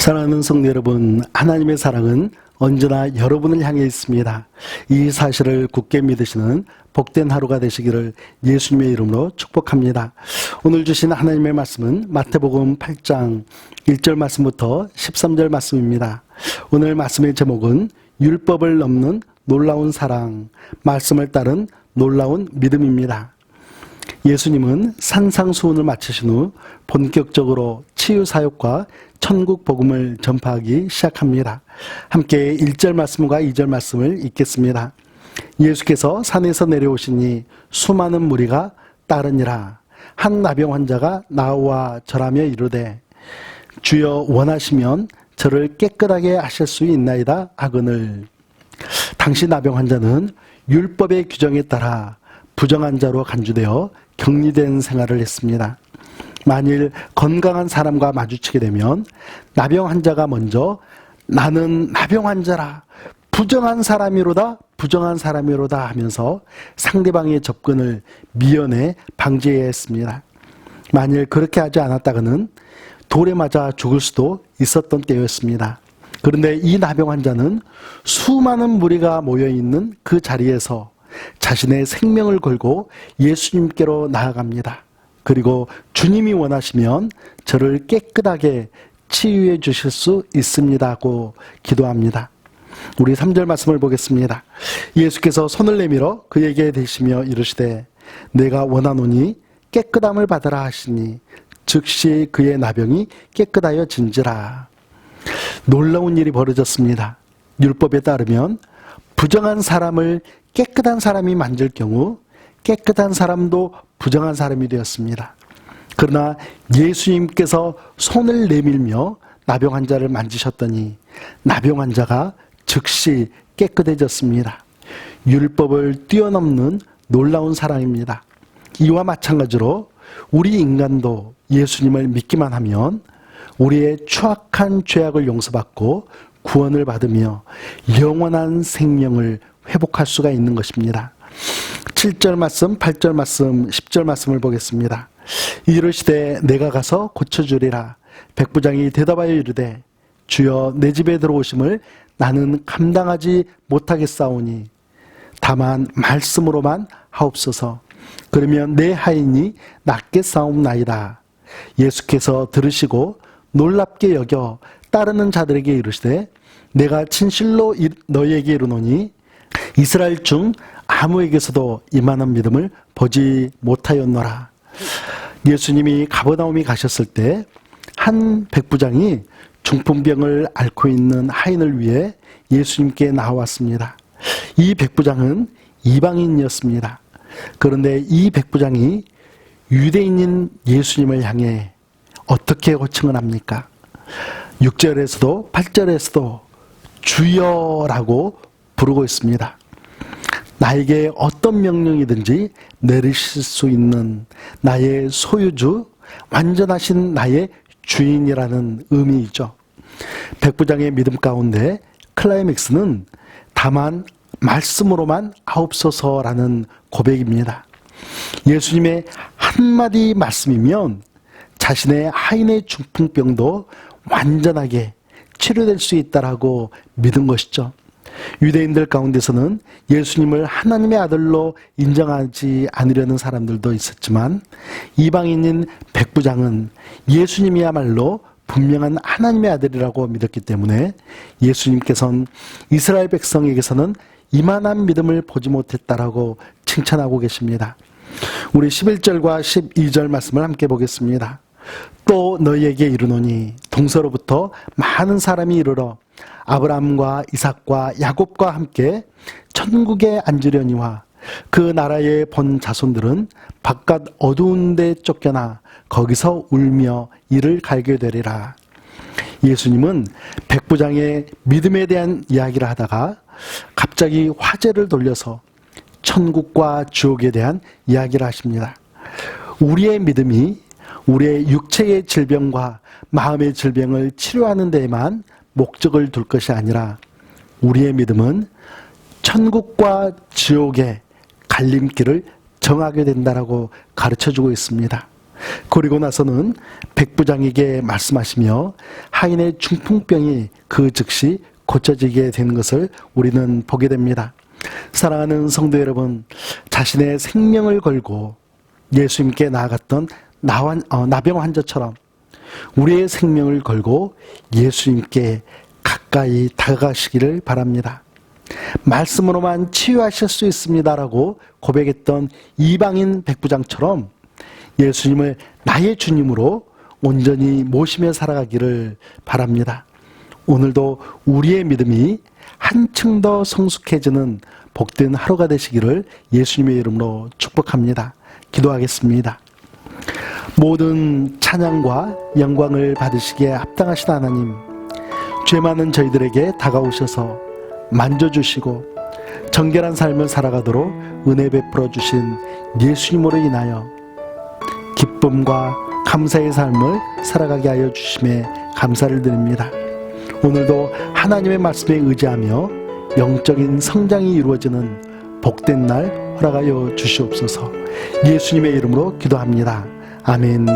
사랑하는 성도 여러분, 하나님의 사랑은 언제나 여러분을 향해 있습니다. 이 사실을 굳게 믿으시는 복된 하루가 되시기를 예수님의 이름으로 축복합니다. 오늘 주신 하나님의 말씀은 마태복음 8장 1절 말씀부터 13절 말씀입니다. 오늘 말씀의 제목은 율법을 넘는 놀라운 사랑, 말씀을 따른 놀라운 믿음입니다. 예수님은 산상수훈을 마치신 후 본격적으로 치유 사역과 천국 복음을 전파하기 시작합니다. 함께 1절 말씀과 2절 말씀을 읽겠습니다. 예수께서 산에서 내려오시니 수많은 무리가 따르니라. 한 나병 환자가 나와 절하며 이르되 주여 원하시면 저를 깨끗하게 하실 수 있나이다 하거늘 당시 나병 환자는 율법의 규정에 따라 부정한 자로 간주되어 격리된 생활을 했습니다. 만일 건강한 사람과 마주치게 되면 나병 환자가 먼저 나는 나병 환자라 부정한 사람이로다 부정한 사람이로다 하면서 상대방의 접근을 미연에 방지해야 했습니다. 만일 그렇게 하지 않았다가는 돌에 맞아 죽을 수도 있었던 때였습니다. 그런데 이 나병 환자는 수많은 무리가 모여 있는 그 자리에서 자신의 생명을 걸고 예수님께로 나아갑니다. 그리고 주님이 원하시면 저를 깨끗하게 치유해 주실 수 있습니다고 기도합니다. 우리 3절 말씀을 보겠습니다. 예수께서 손을 내밀어 그에게 대시며 이르시되 내가 원하노니 깨끗함을 받으라 하시니 즉시 그의 나병이 깨끗하여 진지라. 놀라운 일이 벌어졌습니다. 율법에 따르면 부정한 사람을 깨끗한 사람이 만질 경우 깨끗한 사람도 부정한 사람이 되었습니다. 그러나 예수님께서 손을 내밀며 나병 환자를 만지셨더니 나병 환자가 즉시 깨끗해졌습니다. 율법을 뛰어넘는 놀라운 사랑입니다. 이와 마찬가지로 우리 인간도 예수님을 믿기만 하면 우리의 추악한 죄악을 용서받고 구원을 받으며 영원한 생명을 회복할 수가 있는 것입니다. 7절 말씀, 8절 말씀, 10절 말씀을 보겠습니다. 이르시되 내가 가서 고쳐주리라. 백부장이 대답하여 이르되 주여 내 집에 들어오심을 나는 감당하지 못하겠사오니 다만 말씀으로만 하옵소서. 그러면 내 하인이 낫게 싸움나이다. 예수께서 들으시고 놀랍게 여겨 따르는 자들에게 이르시되 내가 진실로 너희에게 이르노니 이스라엘 중 아무에게서도 이만한 믿음을 보지 못하였노라. 예수님이 가버나움이 가셨을 때 한 백부장이 중풍병을 앓고 있는 하인을 위해 예수님께 나왔습니다. 이 백부장은 이방인이었습니다. 그런데 이 백부장이 유대인인 예수님을 향해 어떻게 호칭을 합니까? 6절에서도 8절에서도 주여라고 부르고 있습니다. 나에게 어떤 명령이든지 내리실 수 있는 나의 소유주, 완전하신 나의 주인이라는 의미이죠. 백부장의 믿음 가운데 클라이맥스는 다만 말씀으로만 아옵소서라는 고백입니다. 예수님의 한마디 말씀이면 자신의 하인의 중풍병도 완전하게 치료될 수 있다라고 믿은 것이죠. 유대인들 가운데서는 예수님을 하나님의 아들로 인정하지 않으려는 사람들도 있었지만 이방인인 백부장은 예수님이야말로 분명한 하나님의 아들이라고 믿었기 때문에 예수님께서는 이스라엘 백성에게서는 이만한 믿음을 보지 못했다라고 칭찬하고 계십니다. 우리 11절과 12절 말씀을 함께 보겠습니다. 또 너희에게 이르노니 동서로부터 많은 사람이 이르러 아브라함과 이삭과 야곱과 함께 천국에 앉으려니와 그 나라의 본 자손들은 바깥 어두운 데 쫓겨나 거기서 울며 이를 갈게 되리라. 예수님은 백부장의 믿음에 대한 이야기를 하다가 갑자기 화제를 돌려서 천국과 지옥에 대한 이야기를 하십니다. 우리의 믿음이 우리의 육체의 질병과 마음의 질병을 치료하는 데에만 목적을 둘 것이 아니라 우리의 믿음은 천국과 지옥의 갈림길을 정하게 된다라고 가르쳐 주고 있습니다. 그리고 나서는 백부장에게 말씀하시며 하인의 중풍병이 그 즉시 고쳐지게 되는 것을 우리는 보게 됩니다. 사랑하는 성도 여러분, 자신의 생명을 걸고 예수님께 나아갔던 어, 나병 환자처럼 우리의 생명을 걸고 예수님께 가까이 다가가시기를 바랍니다. 말씀으로만 치유하실 수 있습니다라고 고백했던 이방인 백부장처럼 예수님을 나의 주님으로 온전히 모시며 살아가기를 바랍니다. 오늘도 우리의 믿음이 한층 더 성숙해지는 복된 하루가 되시기를 예수님의 이름으로 축복합니다. 기도하겠습니다. 모든 찬양과 영광을 받으시기에 합당하신 하나님, 죄 많은 저희들에게 다가오셔서 만져주시고 정결한 삶을 살아가도록 은혜 베풀어 주신 예수님으로 인하여 기쁨과 감사의 삶을 살아가게 하여 주심에 감사를 드립니다. 오늘도 하나님의 말씀에 의지하며 영적인 성장이 이루어지는 복된 날 허락하여 주시옵소서 예수님의 이름으로 기도합니다. 아멘.